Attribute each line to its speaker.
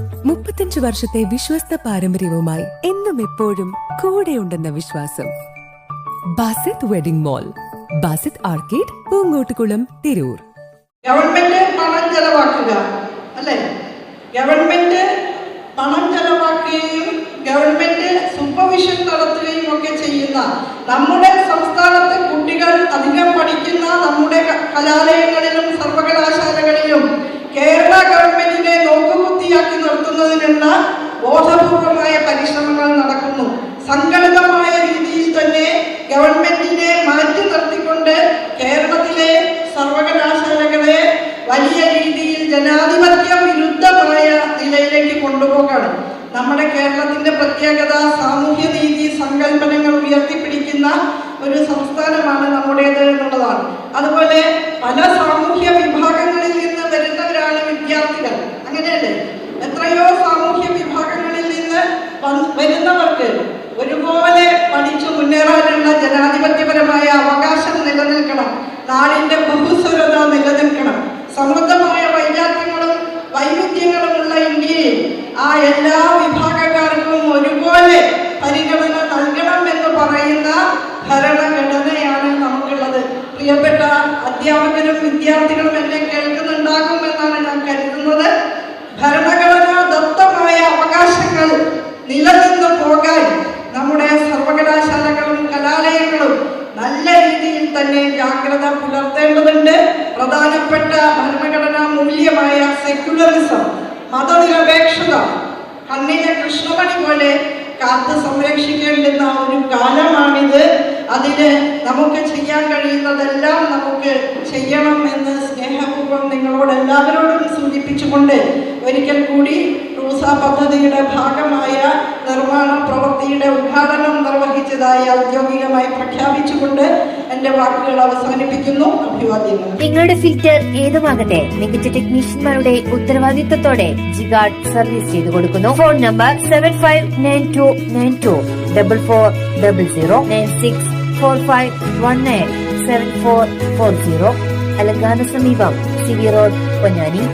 Speaker 1: മുപ്പത്തിയഞ്ച് വർഷത്തെ വിശ്വസ്ത പാരമ്പര്യവുമായി എന്നും എപ്പോഴും കൂടെയുണ്ടെന്ന വിശ്വാസം. Basith wedding mall Basith arcade Poonkottukulam Tirur.
Speaker 2: Government പണം ചെലവാക്കുക അല്ലേ? ഗവൺമെന്റ് പണം ചെലവാക്കുകയും ഗവൺമെന്റ് സൂപ്പർവിഷൻ നടത്തുകയും ഒക്കെ ചെയ്യുന്ന നമ്മുടെ സംസ്ഥാനത്തെ കുട്ടികൾ അധികം പഠിക്കുന്ന നമ്മുടെ ക- കലാലയങ്ങളിലും സർവകലാശാലകളിലും കേരള ഗവൺമെന്റിനെ നോക്കുകുത്തിയാക്കി നിർത്തുന്നതിനുള്ള ബോധപൂർവമായ പരിശ്രമങ്ങൾ നടക്കുന്നു. സംഘടിതമായ രീതിയിൽ തന്നെ ഗവൺമെന്റിനെ മാറ്റി നിർത്തിക്കൊണ്ട് കേരളത്തിലെ സർവകലാശാലകളെ വലിയ രീതിയിൽ ജനാധിപത്യ വിരുദ്ധമായ നിലയിലേക്ക് കൊണ്ടുപോകണം നമ്മുടെ കേരളത്തിന്റെ പ്രത്യേകത സാമൂഹ്യ നീതി സങ്കല്പനങ്ങൾ ഉയർത്തിപ്പിടിക്കുന്ന ഒരു സംസ്ഥാനമാണ് നമ്മുടേത് എന്നുള്ളതാണ്. അതുപോലെ പല സാമൂഹ്യ ജനാധിപത്യപരമായ അവകാശം നിലനിൽക്കണം. നാടിന്റെ ബഹുസ്വരത നിലനിൽക്കണം. സമൃദ്ധമായ വൈജാത്യങ്ങളും വൈവിധ്യങ്ങളുമുള്ള ഇന്ത്യയിൽ ആ എല്ലാ വിഭാഗക്കാർക്കും ഒരുപോലെ പരിഗണന നൽകണം എന്ന് പറയുന്ന ഭരണഘടനയാണ് നമുക്കുള്ളത്. പ്രിയപ്പെട്ട അധ്യാപകരും വിദ്യാർത്ഥികളും എന്നെ കേൾക്കുന്നുണ്ടാകും എന്നാണ് ഞാൻ കരുതുന്നത് ഭരണഘടനാ ദത്തമായ അവകാശങ്ങൾ നിലനിന്ന് പോകാൻ നമ്മുടെ സർവകലാശാലകളും കലാലയങ്ങളും നല്ല രീതിയിൽ തന്നെ ജാഗ്രത പുലർത്തേണ്ടതുണ്ട്. പ്രധാനപ്പെട്ട ഭരണഘടനാ മൂല്യമായ സെക്യുലറിസം മതനിരപേക്ഷത കണ്ണിലെ കൃഷ്ണമണി പോലെ കാത്ത് സംരക്ഷിക്കേണ്ടുന്ന ഒരു കാലമാണിത്. അതിന് നമുക്ക് ചെയ്യാൻ കഴിയുന്നതെല്ലാം നമുക്ക് ചെയ്യണം എന്ന് സ്നേഹപൂർവം പദ്ധതിയുടെ ഭാഗമായ നിർമ്മാണ പ്രവൃത്തിയുടെ ഉദ്ഘാടനം നിർവഹിച്ചതായി ഔദ്യോഗികമായി പ്രഖ്യാപിച്ചുകൊണ്ട് എന്റെ വാക്കുകൾ അവസാനിപ്പിക്കുന്നു. അഭിവാദ്യങ്ങൾ.
Speaker 3: നിങ്ങളുടെ ഫിൽറ്റർ ഏതുമാകട്ടെ മികച്ച ടെക്നീഷ്യന്മാരുടെ ഉത്തരവാദിത്തത്തോടെ ജിഗാർഡ് സർവീസ് ചെയ്തു കൊടുക്കുന്നു. Phone number seven five nine two nine two double four double zero nine six four five one nine seven four four zero അലങ്കാന സമീപം സിവി റോഡ് പൊന്നാനി.